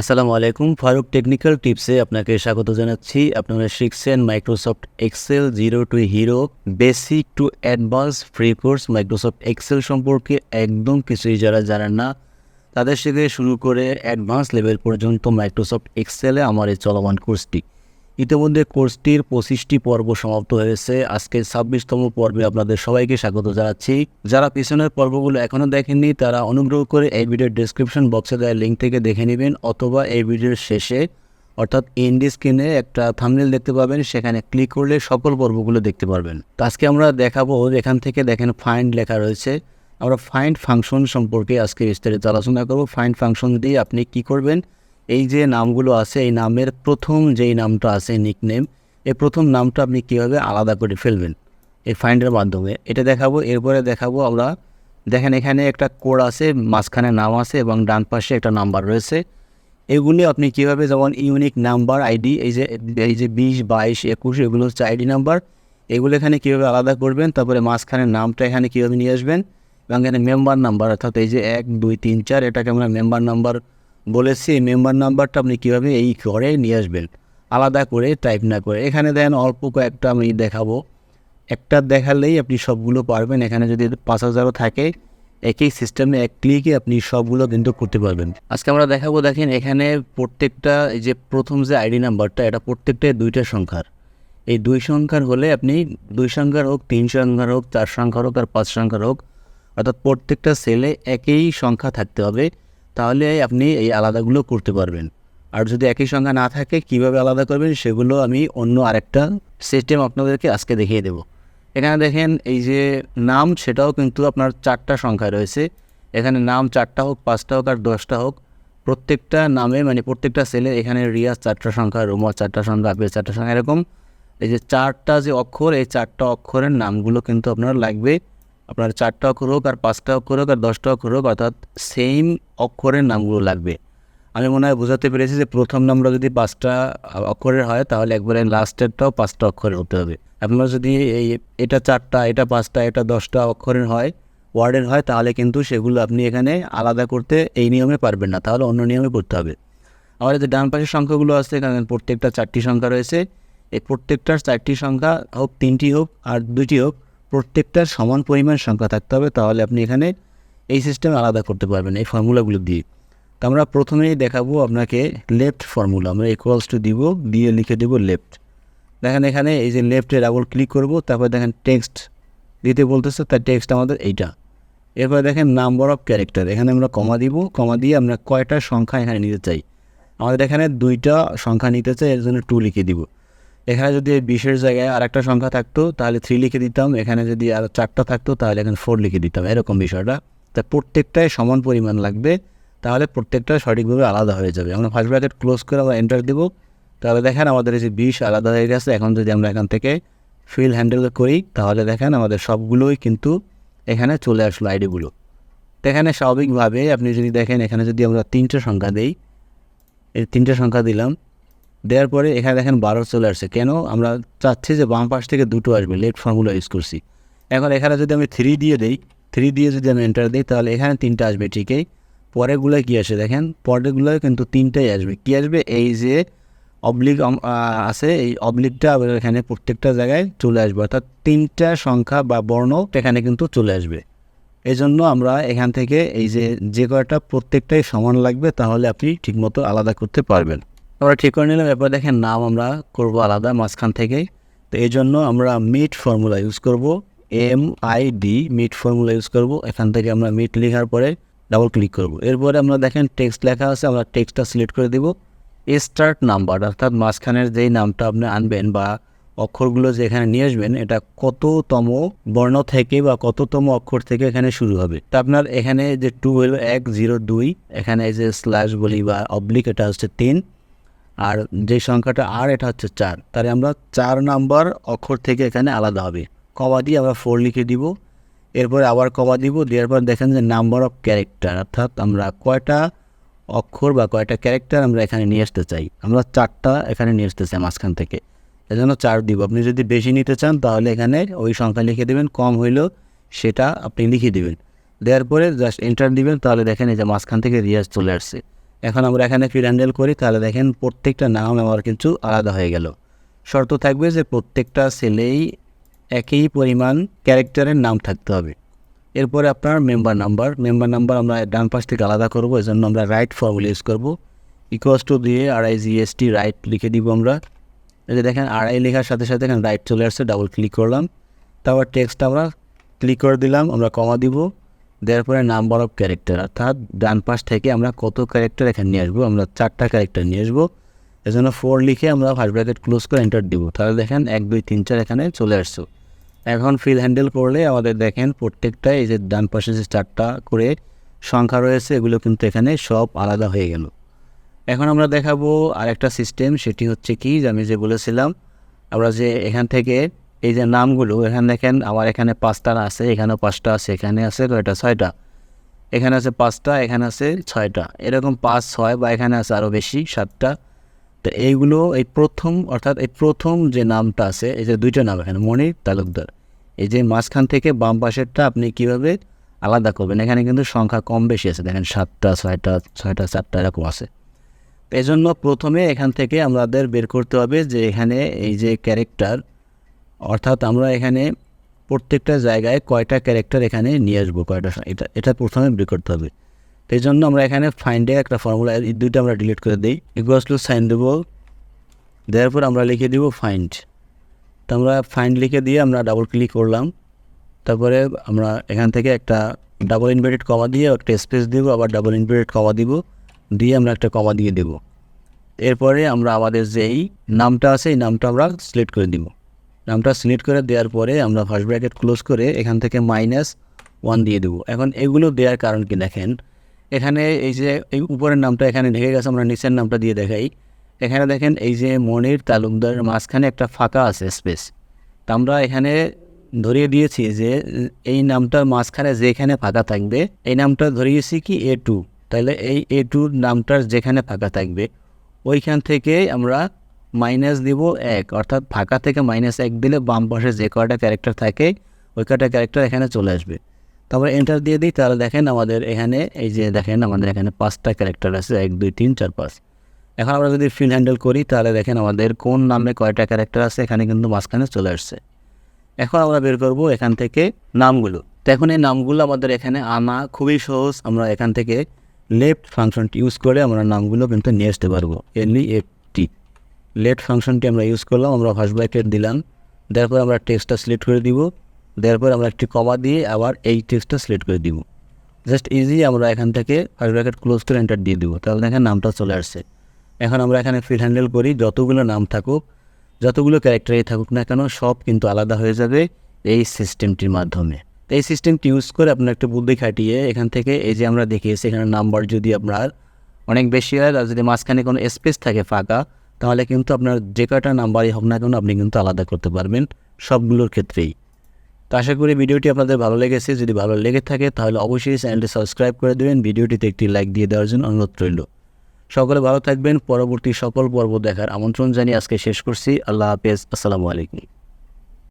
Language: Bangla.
আসসালামু আলাইকুম, ফারুক টেকনিক্যাল টিপসে আপনাকে স্বাগত জানাচ্ছি আপনারা শিখছেন Microsoft Excel zero to hero, basic to advance free course Microsoft Excel সম্পর্কে একদম কিছুই যারা জানেন না, তাদের থেকে শুরু করে অ্যাডভান্স লেভেল পর্যন্ত মাইক্রোসফট এক্সেলে আমার এই চলমান কোর্সটি। ইতিমধ্যে কোর্সটির পঁচিশটি পর্ব সমাপ্ত হয়েছে। আজকে ছাব্বিশতম পর্বে আপনাদের সবাইকে স্বাগত জানাচ্ছি। যারা পিছনের পর্বগুলো এখনও দেখেননি, তারা অনুগ্রহ করে এই ভিডিওর ডিসক্রিপশন বক্সে দেওয়া লিঙ্ক থেকে দেখে নেবেন অথবা এই ভিডিওর শেষে অর্থাৎ ইন্ডি স্ক্রিনে একটা থামনেল দেখতে পাবেন, সেখানে ক্লিক করলে সকল পর্বগুলো দেখতে পারবেন। তো আজকে আমরা দেখাবো, এখান থেকে দেখেন ফাইন্ড লেখা রয়েছে। আমরা ফাইন্ড ফাংশন সম্পর্কে আজকে বিস্তারিত আলোচনা করব। ফাইন্ড ফাংশন দিয়ে আপনি কি করবেন এই যে নামগুলো আছে, এই নামের প্রথম যেই নামটা আছে নিকনেম এই প্রথম নামটা আপনি কীভাবে আলাদা করে ফেলবেন? এই ফাইন্ডের মাধ্যমে। এটা দেখাবো, এরপরে দেখাবো আমরা। দেখেন এখানে একটা কোড আছে, মাঝখানে নাম আছে এবং ডান পাশে একটা নাম্বার রয়েছে। এগুলি আপনি কীভাবে যেমন ইউনিক নাম্বার আইডি এই যে এই যে বিশ, বাইশ, একুশ, এগুলো হচ্ছে আইডি নাম্বার এগুলো এখানে কীভাবে আলাদা করবেন? তারপরে মাঝখানে নামটা এখানে কীভাবে নিয়ে আসবেন? এবং এখানে মেম্বার নাম্বার অর্থাৎ এই যে এক, দুই, তিন, চার, এটাকে আমরা মেম্বার নাম্বার বলেছি মেম্বার নাম্বারটা আপনি কীভাবে এই ঘরে নিয়ে আসবেন? আলাদা করে টাইপ না করে। এখানে দেন অল্প কয়েকটা আমি দেখাবো। একটা দেখালেই আপনি সবগুলো পারবেন। এখানে যদি পাঁচ হাজারও থাকে, একই সিস্টেমে এক ক্লিকে আপনি সবগুলো কিন্তু করতে পারবেন। আজকে আমরা দেখাবো, দেখেন এখানে প্রত্যেকটা, এই যে প্রথম যে আইডি নাম্বারটা এটা প্রত্যেকটাই দুইটা সংখ্যার। এই দুই সংখ্যার হলে আপনি দুই সংখ্যার হোক, তিন সংখ্যার হোক, চার সংখ্যার হোক আর পাঁচ সংখ্যার হোক, অর্থাৎ প্রত্যেকটা সেলে একই সংখ্যা থাকতে হবে। তাহলে আপনি এই আলাদাগুলো করতে পারবেন। আর যদি একই সংখ্যা না থাকে, কীভাবে আলাদা করবেন সেগুলো আমি অন্য আরেকটা সিস্টেম আপনাদেরকে আজকে দেখিয়ে দেবো। এখানে দেখেন এই যে নাম, সেটাও কিন্তু আপনার চারটা সংখ্যা রয়েছে। এখানে নাম চারটা হোক, পাঁচটা হোক, আর দশটা হোক, প্রত্যেকটা নামে মানে প্রত্যেকটা সেলে এখানে রিয়াজ চারটা সংখ্যা রোমা চারটা সংখ্যা আপিস চারটা সংখ্যা, এরকম। এই যে চারটা যে অক্ষর, এই চারটা অক্ষরের নামগুলো কিন্তু আপনার লাগবে। আপনার চারটা অক্ষর হোক আর পাঁচটা অক্ষর হোক আর দশটা অক্ষর হোক অর্থাৎ সেম অক্ষরের নামগুলো লাগবে। আমি মনে হয় বোঝাতে পেরেছি যে প্রথম নামটা যদি পাঁচটা অক্ষরের হয়, তাহলে একবারে লাস্টেরটাও পাঁচটা অক্ষরের হতে হবে। আপনার যদি এই, এটা চারটা, এটা পাঁচটা, এটা দশটা অক্ষরের হয়, ওয়ার্ডের হয়, তাহলে কিন্তু সেগুলো আপনি এখানে আলাদা করতে এই নিয়মে পারবেন না, তাহলে অন্য নিয়মে করতে হবে। আমাদের যে ডান পাশের সংখ্যাগুলো আছে, এখানে প্রত্যেকটা চারটি সংখ্যা রয়েছে, এই প্রত্যেকটার চারটি সংখ্যা হোক, তিনটি হোক আর দুইটি হোক প্রত্যেকটার সমান পরিমাণ সংখ্যা থাকতে হবে, তাহলে আপনি এখানে এই সিস্টেমে আলাদা করতে পারবেন, এই ফর্মুলাগুলো দিয়ে। তো আমরা প্রথমেই দেখাবো আপনাকে লেফট ফর্মুলা আমরা ইকুয়ালস টু দিব, দিয়ে লিখে দেবো লেফট দেখেন এখানে এই যে লেফটে ডাবল ক্লিক করব, তারপর দেখেন টেক্সট দিতে বলতেছে, তার টেক্সট আমাদের এইটা। এরপর দেখেন নাম্বার অফ ক্যারেক্টার এখানে আমরা কমা দিব কমা দিয়ে আমরা কয়টা সংখ্যা এখানে নিতে চাই। আমাদের এখানে দুইটা সংখ্যা নিতে চাই, এর জন্য টু লিখে দিব। এখানে যদি বিশের জায়গায় আর একটা সংখ্যা থাকতো, তাহলে থ্রি লিখে দিতাম। এখানে যদি আর চারটা থাকতো, তাহলে এখানে ফোর লিখে দিতাম। এরকম বিষয়টা। তা প্রত্যেকটাই সমান পরিমাণ লাগবে। তাহলে প্রত্যেকটা সঠিকভাবে আলাদা হয়ে যাবে। আমরা ফার্স্ট ব্র্যাকেট ক্লোজ করে আমরা এন্টার দেবো। তাহলে দেখেন আমাদের এই যে বিশ আলাদা হয়ে গেছে। এখন যদি আমরা এখান থেকে ফিল হ্যান্ডেল করি, তাহলে দেখেন আমাদের সবগুলোই কিন্তু এখানে চলে আসলো আইডিগুলো এখানে স্বাভাবিকভাবে আপনি যদি দেখেন, এখানে যদি আমরা তিনটে সংখ্যা দিই, এই তিনটে সংখ্যা দিলাম দেওয়ার পরে এখানে দেখেন বারো চলে আসছে। কেন? আমরা চাচ্ছি যে বাম পাশ থেকে দুটো আসবে লেফট ফর্মুলা ইউজ করছি। এখন এখানে যদি আমি থ্রি দিয়ে দিই থ্রি দিয়ে যদি আমি এন্টার দিই, তাহলে এখানে তিনটা আসবে ঠিকই পরেরগুলোয় কী আসে দেখেন? পরেরগুলোয় কিন্তু তিনটাই আসবে। কী আসবে? এই যে অবলিক আছে, এই অবলিকটা এখানে প্রত্যেকটা জায়গায় চলে আসবে। অর্থাৎ তিনটা সংখ্যা বা বর্ণ এখানে কিন্তু চলে আসবে। এই জন্য আমরা এখান থেকে এই যে যে কয়টা প্রত্যেকটাই সমান লাগবে, তাহলে আপনি ঠিকমতো আলাদা করতে পারবেন। আমরা ঠিক করে নিলাম, এরপর দেখেন নাম আমরা করব আলাদা মাঝখান থেকে তো এই জন্য আমরা মিট ফর্মুলা ইউজ করব M I D mid formula use করব। এখান থেকে আমরা মিট লেখার পরে ডাবল ক্লিক করব। এরপরে আমরা দেখেন টেক্সট লেখা আছে, আমরা টেক্সটটা সিলেক্ট করে দেব। স্টার্ট নাম্বার অর্থাৎ মাঝখানের যেই নামটা আপনি আনবেন বা অক্ষরগুলো যে এখানে নিয়ে আসবেন, এটা কততম বর্ণ থেকে বা কততম অক্ষর থেকে এখানে শুরু হবে। তা আপনার এখানে যে টু হলো এক জিরো দুই, এখানে যে স্ল্যাশ বলি বা অবলিক এটা হচ্ছে তিন। আর যে সংখ্যাটা আর এটা হচ্ছে চার, তাহলে আমরা চার নাম্বার অক্ষর থেকে এখানে আলাদা হবে। কমা দিয়ে আমরা ফোর লিখে দিব, এরপরে আবার কমা দিব দেওয়ার পর দেখেন যে নাম্বার অফ ক্যারেক্টার অর্থাৎ আমরা কয়টা অক্ষর বা কয়টা ক্যারেক্টার আমরা এখানে নিয়ে আসতে চাই। আমরা চারটা এখানে নিয়ে আসতে চাই মাঝখান থেকে। এজন্য চার দিব। আপনি যদি বেশি নিতে চান, তাহলে এখানে ওই সংখ্যা লিখে দেবেন, কম হইলেও সেটা আপনি লিখে দেবেন। দেওয়ার পরে জাস্ট এন্টার দিবেন, তাহলে দেখেন এই যে মাঝখান থেকে রিয়াজ চলে আসছে। এখন আমরা এখানে ফিল হ্যান্ডেল করি, তাহলে দেখেন প্রত্যেকটা নাম আমার কিন্তু আলাদা হয়ে গেল। শর্ত থাকবে যে প্রত্যেকটা সেলেই একই পরিমাণ ক্যারেক্টারের নাম থাকতে হবে। এরপরে আপনার মেম্বার নাম্বার মেম্বার নাম্বার আমরা ডান পাশ থেকে আলাদা করব এই জন্য আমরা রাইট ফর্মুলা ইউজ করব। ইকুয়াস টু দিয়ে আড়াই জিএসটি রাইট লিখে দিব আমরা। যে দেখেন আড়াই লেখার সাথে সাথে এখানে রাইট চলে আসছে ডাবল ক্লিক করলাম। তারপর টেক্সট আমরা ক্লিক করে দিলাম, আমরা কমা দিব। দেওয়ার পরে নাম্বার অফ ক্যারেক্টার অর্থাৎ ডান পাশ থেকে আমরা কত ক্যারেক্টার এখানে নিয়ে আসব? আমরা চারটা ক্যারেক্টার নিয়ে আসব। এজন্য ফোর লিখে আমরা ফার্স্ট ব্র্যাকেট ক্লোজ করে এন্টার দিব। তাহলে দেখেন এক, দুই, তিন, চার এখানে চলে আসছো। এখন ফিল হ্যান্ডেল করলে আমাদের দেখেন প্রত্যেকটা এই যে ডান পাশে যে চারটা করে সংখ্যা রয়েছে, এগুলো কিন্তু এখানে সব আলাদা হয়ে গেল। এখন আমরা দেখাবো আরেকটা সিস্টেম সেটি হচ্ছে কি? যে আমি যে বলেছিলাম, আমরা যে এখান থেকে এই যে নামগুলো, এখানে দেখেন আমার এখানে পাঁচটা আছে এখানেও পাঁচটা আছে, এখানে আছে কয়টা? ছয়টা। এখানে আছে পাঁচটা, এখানে আছে ছয়টা। এরকম পাঁচ, ছয় বা এখানে আছে আরও বেশি, সাতটা। তো এইগুলো এই প্রথম, অর্থাৎ এই প্রথম যে নামটা আছে, এই যে দুইটা নাম এখানে, মনির তালুকদার। এই যে মাঝখান থেকে বাম পাশেরটা আপনি কীভাবে আলাদা করবেন? এখানে কিন্তু সংখ্যা কম বেশি আছে। দেখেন, সাতটা, ছয়টা ছয়টা, চারটা এরকম আছে। এই জন্য প্রথমে এখান থেকে আমাদের বের করতে হবে যে এখানে এই যে ক্যারেক্টার অর্থাৎ আমরা এখানে প্রত্যেকটা জায়গায় কয়টা ক্যারেক্টার এখানে নিয়ে আসব, কয়টা এটা এটা প্রথমে বের করতে হবে। এই জন্য আমরা এখানে ফাইন্ডে একটা ফর্মুলা এই দুইটা আমরা ডিলিট করে দিই। ইকুয়াস টু সাইন দেবো, দেওয়ার পর আমরা লিখে দিব ফাইন্ড তো আমরা ফাইন্ড লিখে দিয়ে আমরা ডাবল ক্লিক করলাম। তারপরে আমরা এখান থেকে একটা ডাবল ইনভার্টেড কমা দিয়ে একটা স্পেস দিব, আবার ডাবল ইনভার্টেড কমা দিব, দিয়ে আমরা একটা কমা দিয়ে দেব। এরপরে আমরা আমাদের যেই নামটা আছে, এই নামটা আমরা সিলেক্ট করে দিব। নামটা সিলেক্ট করে দেওয়ার পরে আমরা ফার্স্ট ব্র্যাকেট ক্লোজ করে এখান থেকে মাইনাস ওয়ান দিয়ে দেবো। এখন এগুলো দেওয়ার কারণ কি দেখেন? এখানে এই যে এই উপরের নামটা এখানে ঢেকে গেছে, আমরা নিচের নামটা দিয়ে দেখাই। এখানে দেখেন এই যে মনির তালুকদার মাঝখানে একটা ফাঁকা আছে স্পেস তা আমরা এখানে ধরিয়ে দিয়েছি যে এই নামটার মাঝখানে যেখানে ফাঁকা থাকবে, এই নামটা ধরিয়েছি কি এ টু তাহলে এই এ টুর নামটার যেখানে ফাঁকা থাকবে, ওইখান থেকে আমরা মাইনাস দিব এক, অর্থাৎ ফাঁকা থেকে মাইনাস এক দিলে বাম পাশে যে কয়টা ক্যারেক্টার থাকে, ওই কয়টা ক্যারেক্টার এখানে চলে আসবে। তারপরে এন্টার দিয়ে দিই, তাহলে দেখেন আমাদের এখানে, এই যে দেখেন আমাদের এখানে পাঁচটা ক্যারেক্টার আছে, এক, দুই, তিন, চার, পাঁচ। এখন আমরা যদি ফিল হ্যান্ডেল করি, তাহলে দেখেন আমাদের কোন নামে কয়টা ক্যারেক্টার আছে, এখানে কিন্তু মাঝখানে চলে আসছে। এখন আমরা বের করব এখান থেকে নামগুলো। তো এখন এই নামগুলো আমাদের এখানে আনা খুবই সহজ, আমরা এখান থেকে লেফট ফাংশনটি ইউজ করে আমরা নামগুলো কিন্তু নিয়ে আসতে পারব এনলি এফটি লেফট ফাংশনটি আমরা ইউজ করলাম, আমরা ফার্স্ট ব্র্যাকেট দিলাম। দেওয়ার পর আমরা টেক্সটটা সিলেক্ট করে দিব। দেওয়ার পর আমরা একটি কমা দিয়ে আবার এই টেক্সটটা সিলেক্ট করে দিব। জাস্ট ইজি আমরা এখান থেকে ফার্স্ট ব্র্যাকেট ক্লোজ করে এন্টার দিয়ে দিব। তাহলে দেখেন নামটা চলে আসছে। এখন আমরা এখানে ফিল হ্যান্ডেল করি, যতগুলো নাম থাকুক, যতগুলো ক্যারেক্টারই থাকুক না কেন, সব কিন্তু আলাদা হয়ে যাবে এই সিস্টেমটির মাধ্যমে। এই সিস্টেমটি ইউজ করে আপনার একটা বুদ্ধি খাটিয়ে এখান থেকে এই যে আমরা দেখিয়েছি, এখানে নাম্বার যদি আপনার অনেক বেশি হয়, আর যদি মাঝখানে কোনো স্পেস থাকে ফাঁকা তাহলে কিন্তু আপনার যে কয়টা নাম্বারই হোক না কেন আপনি কিন্তু আলাদা করতে পারবেন সবগুলোর ক্ষেত্রেই। তো আশা করি ভিডিওটি আপনাদের ভালো লেগেছে। যদি ভালো লেগে থাকে তাহলে অবশ্যই চ্যানেলটি সাবস্ক্রাইব করে দেবেন। ভিডিওটিতে একটি লাইক দিয়ে দেওয়ার জন্য অনুরোধ রইল। সকলে ভালো থাকবেন। পরবর্তী সকল পর্ব দেখার আমন্ত্রণ জানিয়ে আজকে শেষ করছি। আল্লাহ হাফেজ। আসসালামু আলাইকুম।